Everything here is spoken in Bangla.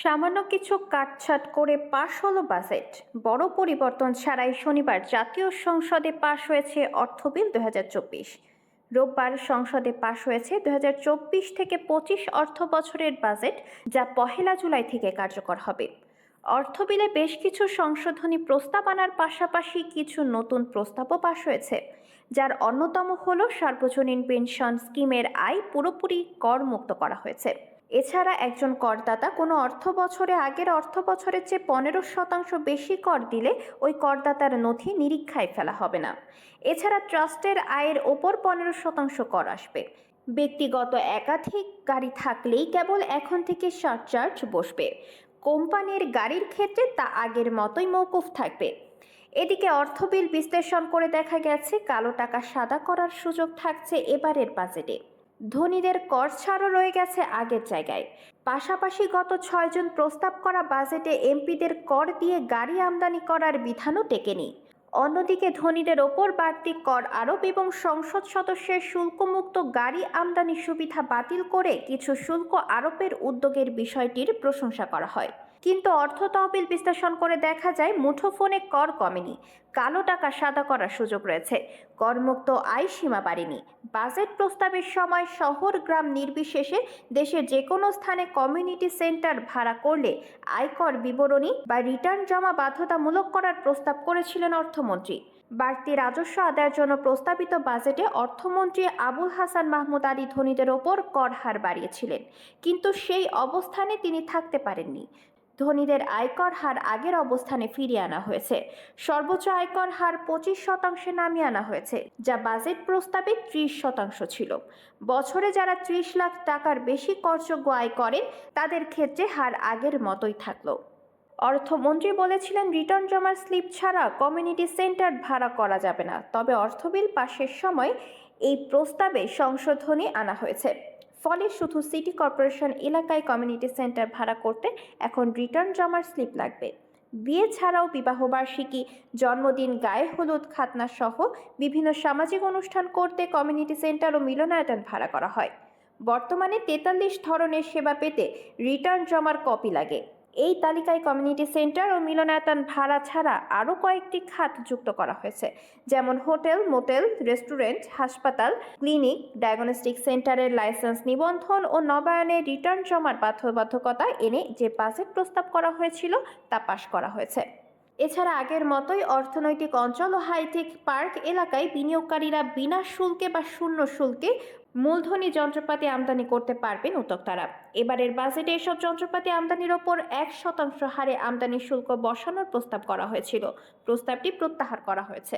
সামান্য কিছু কাটছাট করে পাশ হলো বাজেট। বড় পরিবর্তন ছাড়াই শনিবার জাতীয় সংসদে পাশ হয়েছে অর্থ বিল দু হাজার চব্বিশ। রোববার সংসদে পাশ হয়েছে দু হাজার চব্বিশ থেকে পঁচিশ অর্থ বছরের বাজেট, যা পহেলা জুলাই থেকে কার্যকর হবে। অর্থ বিলে বেশ কিছু সংশোধনী প্রস্তাব আনার পাশাপাশি কিছু নতুন প্রস্তাবও পাশ হয়েছে, যার অন্যতম হল সার্বজনীন পেনশন স্কিমের আয় পুরোপুরি করমুক্ত করা হয়েছে। এছাড়া একজন করদাতা কোনো অর্থ বছরে আগের অর্থ বছরের চেয়ে পনেরো শতাংশ বেশি কর দিলে ওই করদাতার নথি নিরীক্ষায় ফেলা হবে না। এছাড়া ট্রাস্টের আয়ের ওপর পনেরো শতাংশ কর আসবে। ব্যক্তিগত একাধিক গাড়ি থাকলেই কেবল এখন থেকে সারচার্জ বসবে। কোম্পানির গাড়ির ক্ষেত্রে তা আগের মতোই মৌকুফ থাকবে। এদিকে অর্থ বিল বিশ্লেষণ করে দেখা গেছে, কালো টাকা সাদা করার সুযোগ থাকছে এবারের বাজেটে। ধনীদের কর ছাড়ও রয়ে গেছে আগের জায়গায়। পাশাপাশি গত ছয়জন প্রস্তাব করা বাজেটে এমপিদের কর দিয়ে গাড়ি আমদানি করার বিধানও টেকেনি। অন্যদিকে ধনীদের ওপর বাড়তি কর আরোপ এবং সংসদ সদস্যের শুল্কমুক্ত গাড়ি আমদানি সুবিধা বাতিল করে কিছু শুল্ক আরোপের উদ্যোগের বিষয়টির প্রশংসা করা হয়। কিন্তু অর্থ তহবিল বিশ্লেষণ করে দেখা যায় মুঠোফোনে কর কমেনি। কালো টাকা সাদা করার সুযোগ রয়েছে। করমুক্ত আয় সীমা বাড়েনি। বাজেট প্রস্তাবের সময় শহর গ্রাম নির্বিশেষে দেশের যে কোনো স্থানে কমিউনিটি সেন্টার ভাড়া করলে আয়কর বিবরণী বা রিটার্ন জমা বাধ্যতামূলক করার প্রস্তাব করেছিলেন অর্থমন্ত্রী। বাড়তি রাজস্ব আদায়ের জন্য প্রস্তাবিত বাজেটে অর্থমন্ত্রী আবুল হাসান মাহমুদ আলী ধনীদের ওপর কর হার বাড়িয়েছিলেন। কিন্তু সেই অবস্থানে তিনি থাকতে পারেননি। ধনীদের আয়কর হার আগের অবস্থানে ফিরিয়ে আনা হয়েছে। সর্বোচ্চ আয়কর হার পঁচিশ শতাংশে নামিয়ে আনা হয়েছে, যা বাজেট প্রস্তাবে ত্রিশ শতাংশ ছিল। বছরে যারা ত্রিশ লাখ টাকার বেশি করযোগ্য আয় করেন, তাদের ক্ষেত্রে হার আগের মতোই থাকল। অর্থমন্ত্রী বলেছিলেন, রিটার্ন জমার স্লিপ ছাড়া কমিউনিটি সেন্টার ভাড়া করা যাবে না। তবে অর্থবিল পাশের সময় এই প্রস্তাবে সংশোধনী আনা হয়েছে। ফলে শুধু সিটি কর্পোরেশন এলাকায় কমিউনিটি সেন্টার ভাড়া করতে এখন রিটার্ন জমার স্লিপ লাগবে। বিয়ে ছাড়াও বিবাহবার্ষিকী জন্মদিন, গায়ে হলুদ, খাতনা সহ বিভিন্ন সামাজিক অনুষ্ঠান করতে কমিউনিটি সেন্টার ও মিলনায়তন ভাড়া করা হয়। বর্তমানে তেতাল্লিশ ধরনের সেবা পেতে রিটার্ন জমার কপি লাগে। এই তালিকায় কমিউনিটি সেন্টার ও মিলনায়তন ভাড়া ছাড়া আরও কয়েকটি খাত যুক্ত করা হয়েছে, যেমন হোটেল, মোটেল, রেস্টুরেন্ট, হাসপাতাল, ক্লিনিক ডায়াগনস্টিক সেন্টারের লাইসেন্স নিবন্ধন ও নবায়নে রিটার্ন জমার বাধ্যবাধকতা এনে যে বাজেট প্রস্তাব করা হয়েছিল তা পাশ করা হয়েছে। এছাড়া আগের মতোই অর্থনৈতিক অঞ্চল ও হাইটেক পার্ক এলাকায় বিনিয়োগকারীরা বিনা শুল্কে বা শূন্য শুল্কে মূলধনী যন্ত্রপাতি আমদানি করতে পারবেন উদ্যোক্তারা। এবারের বাজেটে এসব যন্ত্রপাতি আমদানির ওপর এক শতাংশ হারে আমদানি শুল্ক বসানোর প্রস্তাব করা হয়েছিল। প্রস্তাবটি প্রত্যাহার করা হয়েছে।